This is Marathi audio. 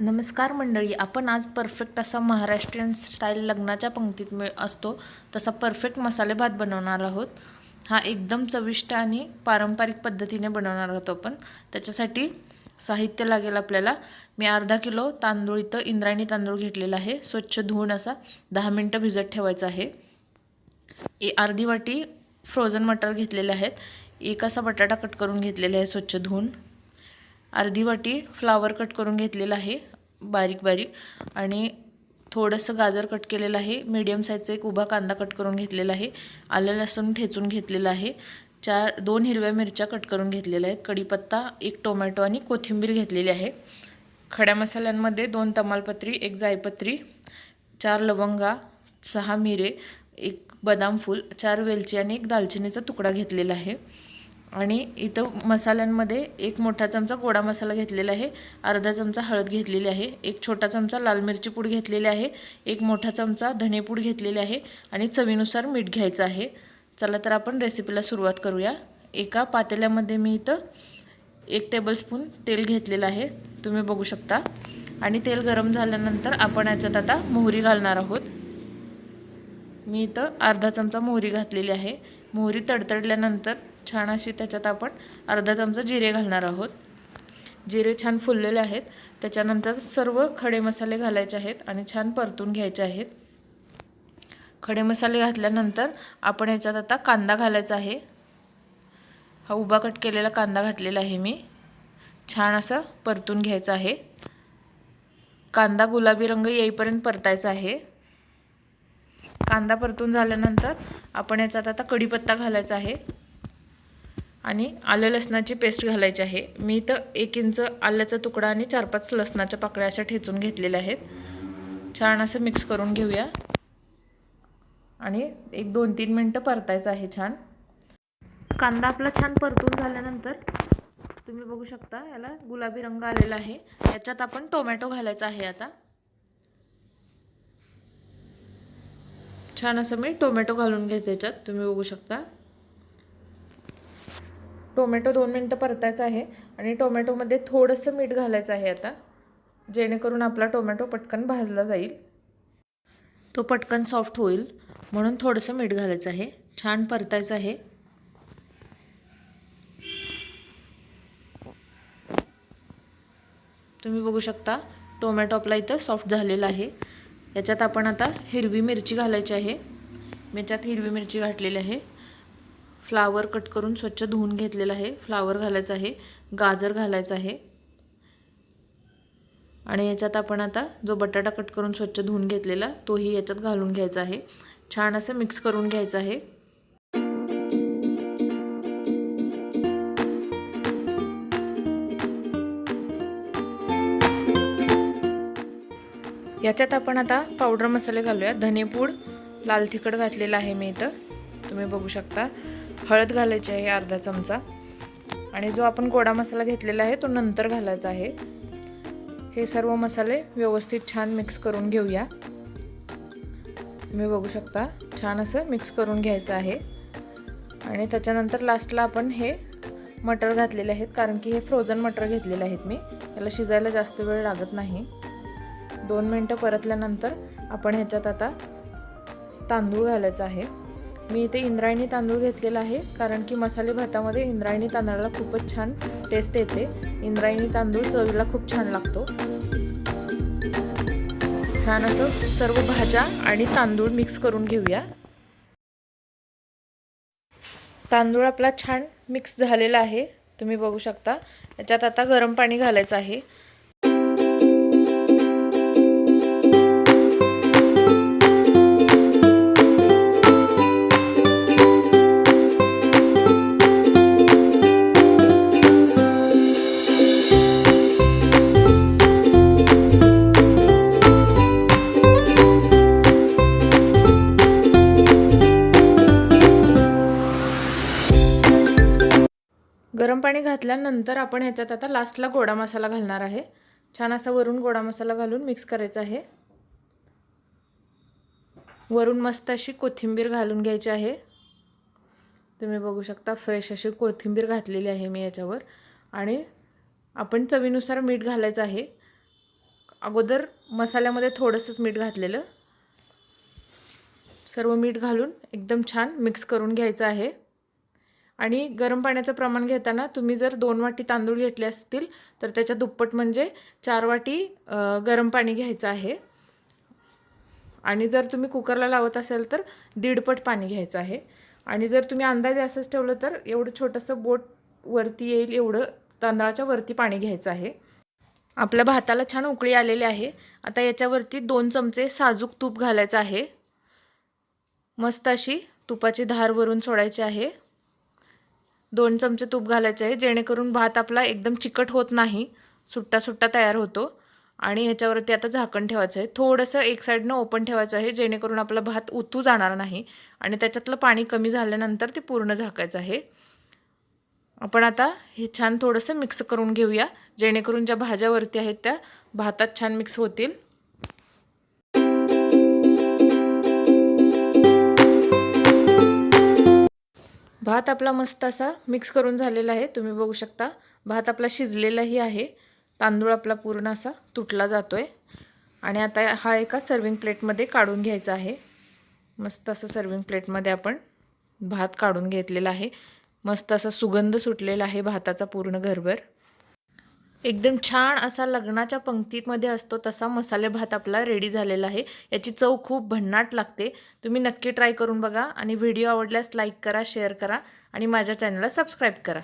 नमस्कार मंडळी आपण आज परफेक्ट असा महाराष्ट्रीयन स्टाईल लग्नाच्या पंक्तीत मिळ असतो. तसा परफेक्ट मसाले भात बनवणार आहोत. हा एकदम चविष्ट आणि पारंपरिक पद्धतीने बनवणार आहोत आपण. त्याच्यासाठी साहित्य लागेल आपल्याला. मी अर्धा किलो तांदूळ इथं इंद्रायणी तांदूळ घेतलेला आहे. स्वच्छ धुवून असा दहा मिनटं भिजत ठेवायचा आहे. ए अर्धी वाटी फ्रोझन मटर घेतलेले आहेत. एक असा बटाटा कट करून घेतलेला आहे स्वच्छ धुवून. अर्धी वाटी फ्लावर कट करून घेतलेला आहे बारीक बारीक. आणि थोडंसं गाजर कट केलेलं आहे मीडियम साईजचा एक उभा कांदा कट करून घेतलेला आहे आलं लसूण ठेचून घेतलेलं आहे. चार दोन हिरव्या मिरच्या कट करून घेतलेल्या आहेत कढीपत्ता एक टोमॅटो आणि कोथिंबीर घेतलेली आहे. खड्या मसाल्यांमध्ये दोन तमालपत्री एक जायपत्री चार लवंगा सहा मिरे एक बदाम फूल चार वेलची आणि एक दालचिनीचा तुकडा घेतलेला आहे. आणि इथं मसाल्यांमध्ये एक मोठा चमचा गोडा मसाला घेतलेला आहे अर्धा चमचा हळद घेतलेली आहे एक छोटा चमचा लाल मिरची पूड घेतलेली आहे एक मोठा चमचा धनेपूड घेतलेली आहे आणि चवीनुसार मीठ घ्यायचं आहे. चला तर आपण रेसिपीला सुरुवात करूया. एका पातेल्यामध्ये मी इथं एक टेबलस्पून तेल घेतलेलं आहे. तुम्ही बघू शकता. आणि तेल गरम झाल्यानंतर आपण याच्यात आता मोहरी घालणार आहोत. मी इथं अर्धा चमचा मोहरी घातलेली आहे. मोहरी तडतडल्यानंतर छान अशी त्याच्यात आपण अर्धा चमचा जिरे घालणार आहोत. जिरे छान फुललेले आहेत. त्याच्यानंतर सर्व खडे मसाले घालायचे आहेत आणि छान परतून घ्यायचे आहेत. खडे मसाले घातल्यानंतर आपण याच्यात आता कांदा घालायचा आहे. हा उभा कट केलेला कांदा घातलेला आहे मी. छान असं परतून घ्यायचा आहे. कांदा गुलाबी रंग येईपर्यंत परतायचा आहे. कांदा परतून झाल्यानंतर आपण याच्यात आता कढीपत्ता घालायचा आहे. आणि आलं लसणाची पेस्ट घालायची आहे. मी तर एक इंच आल्याचा तुकडा आणि चार पाच लसणाच्या पाकळ्या अशा ठेचून घेतलेल्या आहेत. छान असं मिक्स करून घेऊया. आणि एक दोन तीन मिनटं परतायचं आहे छान. कांदा आपला छान परतून झाल्यानंतर तुम्ही बघू शकता याला गुलाबी रंग आलेला आहे. याच्यात आपण टोमॅटो घालायचा आहे आता. छान असं मी टोमॅटो घालून घेते याच्यात तुम्ही बघू शकता. टोमॅटो दोन मिनटं परतायचा आहे आणि टोमॅटोमध्ये थोडंसं मीठ घालायचं आहे आता जेणेकरून आपला टोमॅटो पटकन भाजला जाईल. तो पटकन सॉफ्ट होईल म्हणून थोडंसं मीठ घालायचं आहे. छान परतायचं आहे. तुम्ही बघू शकता टोमॅटो आपला इथं सॉफ्ट झालेला आहे. याच्यात आपण आता हिरवी मिरची घालायची आहे. मी याच्यात हिरवी मिरची घातलेली आहे. फ्लावर कट करून स्वच्छ धुवून घेतलेलं आहे. फ्लावर घालायचं आहे. गाजर घालायचं आहे. आणि याच्यात आपण आता जो बटाटा कट करून स्वच्छ धुवून घेतलेला तोही याच्यात घालून घ्यायचा आहे. छान असं मिक्स करून घ्यायचं आहे. याच्यात आपण आता पावडर मसाले घालूया धनेपूड लाल तिखट घातलेलं आहे मी इथं. तुम्ही बघू शकता. हळद घालायची आहे अर्धा चमचा. आणि जो आपण गोडा मसाला घेतलेला आहे तो नंतर घालायचा आहे. हे सर्व मसाले व्यवस्थित छान मिक्स करून घेऊया. तुम्ही बघू शकता छान असं मिक्स करून घ्यायचं आहे. आणि त्याच्यानंतर लास्टला आपण हे मटर घातलेले आहेत कारण की हे फ्रोझन मटर घेतलेले आहेत मी. याला शिजायला जास्त वेळ लागत नाही. दोन मिनटं परतल्यानंतर आपण ह्याच्यात आता तांदूळ घालायचा आहे. मी इथे इंद्रायणी तांदूळ घेतलेला आहे कारण की मसाले भातामध्ये इंद्रायणी तांदळाला खूपच छान टेस्ट येते. इंद्रायणी तांदूळ चवीला खूप छान लागतो. छान असं सर्व भाज्या आणि तांदूळ मिक्स करून घेऊया. तांदूळ आपला छान मिक्स झालेला आहे. तुम्ही बघू शकता. याच्यात आता गरम पाणी घालायचं आहे. पाणी घातल्यानंतर आपण ह्याच्यात आता लास्टला गोडा मसाला घालणार आहे. छान असा वरून गोडा मसाला घालून मिक्स करायचा आहे. वरून मस्त अशी कोथिंबीर घालून घ्यायची आहे. तुम्ही बघू शकता फ्रेश अशी कोथिंबीर घातलेली आहे मी याच्यावर. आणि आपण चवीनुसार मीठ घालायचं आहे. अगोदर मसाल्यामध्ये थोडंसंच मीठ घातलेलं. सर्व मीठ घालून एकदम छान मिक्स करून घ्यायचं आहे. आणि गरम पाण्याचं प्रमाण घेताना तुम्ही जर दोन वाटी तांदूळ घेतले असतील तर त्याच्या दुप्पट म्हणजे चार वाटी गरम पाणी घ्यायचं आहे. आणि जर तुम्ही कुकरला लावत असाल तर दीडपट पाणी घ्यायचं आहे. आणि जर तुम्ही अंदाजे असंच ठेवलं तर एवढं छोटंसं बोट वरती येईल एवढं तांदळाच्या वरती पाणी घ्यायचं आहे. आपल्या भाताला छान उकळी आलेली आहे. आता याच्यावरती दोन चमचे साजूक तूप घालायचं आहे. मस्त अशी तुपाची धार वरून सोडायची आहे. दोन चमचे तूप घालायचे आहे जेणेकरून भात आपला एकदम चिकट होत नाही. सुट्टा सुट्टा तयार होतो. आणि ह्याच्यावरती आता झाकण ठेवायचं आहे. थोडंसं एक साईडनं ओपन ठेवायचं आहे जेणेकरून आपला भात उतू जाणार नाही. आणि त्याच्यातलं पाणी कमी झाल्यानंतर ते पूर्ण झाकायचं आहे. आपण आता हे छान थोडंसं मिक्स करून घेऊया जेणेकरून ज्या भाज्यावरती आहेत त्या भातात छान मिक्स होतील. भात आपला मस्त असा मिक्स करून झालेला आहे तुम्ही बघू शकता. भात आपला शिजलेलाही आहे तांदूळ आपला पूर्ण असा तुटला जातो आहे आणि आता हा एका सर्विंग प्लेटमध्ये काढून घ्यायचा आहे. मस्त असं सर्विंग प्लेटमध्ये आपण भात काढून घेतलेला आहे. मस्त असा सुगंध सुटलेला आहे भाताचा पूर्ण घरभर. एकदम छान असा लग्नाच्या पंक्तीमध्ये असतो तसा मसाले भात आपला रेडी झालेला आहे. याची चव खूप भन्नाट लागते. तुम्ही नक्की ट्राय करून बघा आणि व्हिडिओ आवडल्यास लाईक करा शेअर करा आणि माझ्या चॅनलला सबस्क्राईब करा.